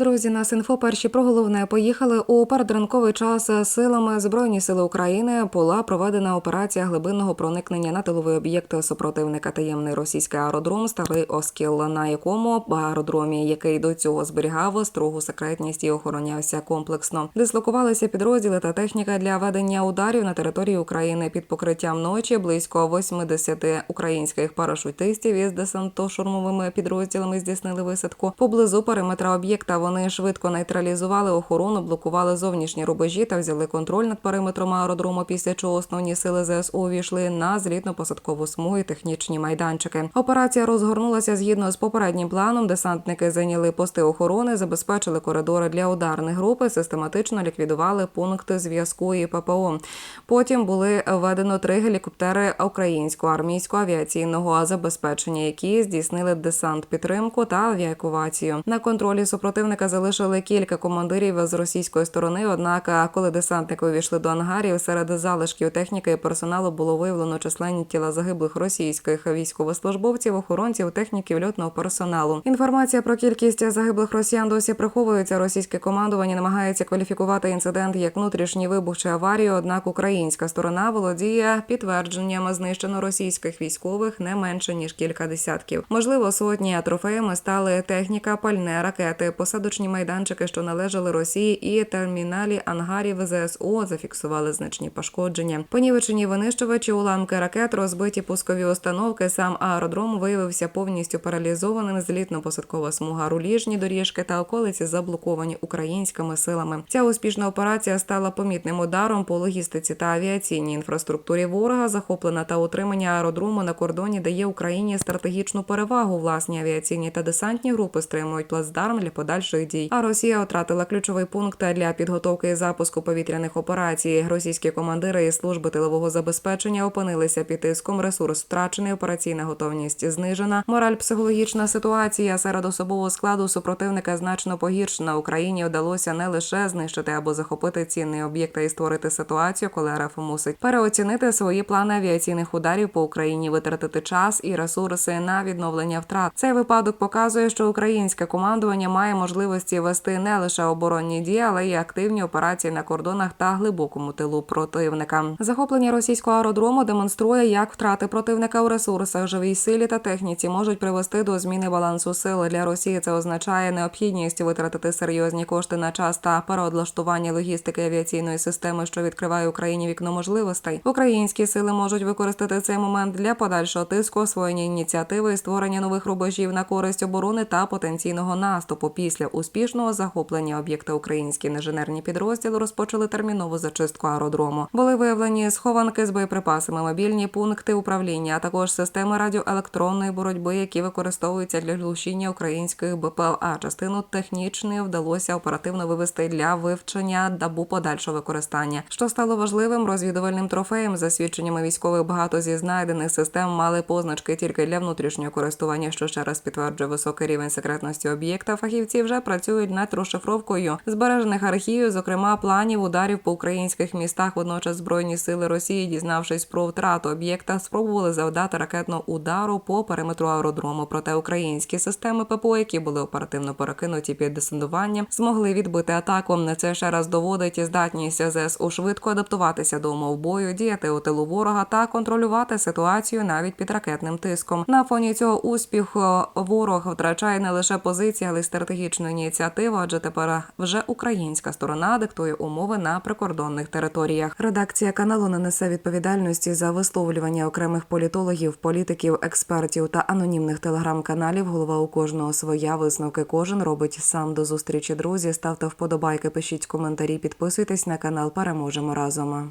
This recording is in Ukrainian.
Друзі, нас інфо перші про головне поїхали у передранковий час силами збройні сили України. Була проведена операція глибинного проникнення на тиловий об'єкт супротивника таємний російський аеродром Старий Оскіл, на якому аеродромі, який до цього зберігав строгу секретність і охоронявся комплексно. Дислокувалися підрозділи та техніка для ведення ударів на території України під покриттям ночі. Близько 80 українських парашутистів із десантно-штурмовими підрозділами здійснили висадку поблизу периметра об'єкта. Вони швидко нейтралізували охорону, блокували зовнішні рубежі та взяли контроль над периметром аеродрому. Після чого основні сили ЗСУ увійшли на злітно-посадкову смугу і технічні майданчики. Операція розгорнулася згідно з попереднім планом. Десантники зайняли пости охорони, забезпечили коридори для ударних груп, і систематично ліквідували пункти зв'язку і ППО. Потім були введено три гелікоптери українського армійського авіаційного забезпечення, які здійснили десант підтримку та авіакувацію. На контролі супротивника залишили кілька командирів з російської сторони. Однак, коли десантники увійшли до ангарів, серед залишків техніки і персоналу було виявлено численні тіла загиблих російських військовослужбовців, охоронців, техніків льотного персоналу. Інформація про кількість загиблих росіян досі приховується. Російське командування намагається кваліфікувати інцидент як внутрішній вибух чи аварію. Однак українська сторона володіє підтвердженням знищено російських військових не менше ніж кілька десятків. Можливо, сотні трофеями стали техніка, пальне, ракети, посадочні майданчики, що належали Росії, і терміналі ангарів ЗСУ зафіксували значні пошкодження. Понівечені винищувачі, уламки ракет, розбиті пускові установки. Сам аеродром виявився повністю паралізованим. Злітно-посадкова смуга, руліжні доріжки та околиці заблоковані українськими силами. Ця успішна операція стала помітним ударом по логістиці та авіаційній інфраструктурі ворога. Захоплена та утримання аеродрому на кордоні дає Україні стратегічну перевагу. Власні авіаційні та десантні групи стримують плацдарм для подальших дій. А Росія втратила ключовий пункт для підготовки і запуску повітряних операцій. Російські командири і служби тилового забезпечення опинилися під тиском. Ресурс втрачений, операційна готовність знижена. Мораль психологічна ситуація серед особового складу супротивника значно погіршена. Україні вдалося не лише знищити або захопити цінний об'єкт й створити ситуацію, коли РФ мусить переоцінити свої плани авіаційних ударів по Україні, витратити час і ресурси на відновлення втрат. Цей випадок показує, що українське командування має можливості вести не лише оборонні дії, але й активні операції на кордонах та глибокому тилу противника. Захоплення російського аеродрому демонструє, як втрати противника у ресурсах, живій силі та техніці можуть привести до зміни балансу сил. Для Росії це означає необхідність витратити серйозні кошти на час та переоблаштування логістики авіаційної системи, що відкриває Україні вікно можливостей. Українські сили можуть використати цей момент для подальшого тиску, освоєння ініціативи і створення нових рубежів на користь оборони та потенційного наступу. Після успішного захоплення об'єкта українські інженерні підрозділи розпочали термінову зачистку аеродрому. Були виявлені схованки з боєприпасами, мобільні пункти управління, а також системи радіоелектронної боротьби, які використовуються для глушіння українських БПЛА. Частину технічної вдалося оперативно вивести для вивчення дабу подальшого використання, що стало важливим розвідувальним трофеєм. За свідченнями військових багато зі знайдених систем мали позначки тільки для внутрішнього користування, що ще раз підтверджує високий рівень секретності об'єкта. Фахівці вже працюють над розшифровкою збережених архівів, зокрема планів ударів по українських містах. Водночас збройні сили Росії, дізнавшись про втрату об'єкта, спробували завдати ракетного удару по периметру аеродрому. Проте українські системи ППО, які були оперативно перекинуті під десантуванням, змогли відбити атаку. На це ще раз доводить здатність ЗСУ швидко адаптуватися до умов бою, діяти у тилу ворога та контролювати ситуацію навіть під ракетним тиском. На фоні цього успіху ворог втрачає не лише позиції, але й стратегічну ініціативу, адже тепер вже українська сторона диктує умови на прикордонних територіях. Редакція каналу не несе відповідальності за висловлювання окремих політологів, політиків, експертів та анонімних телеграм-каналів. Голова у кожного своя висновки кожен робить сам до зустрічі. Друзі, ставте вподобайки, пишіть коментарі, підписуйтесь на канал. Переможемо разом.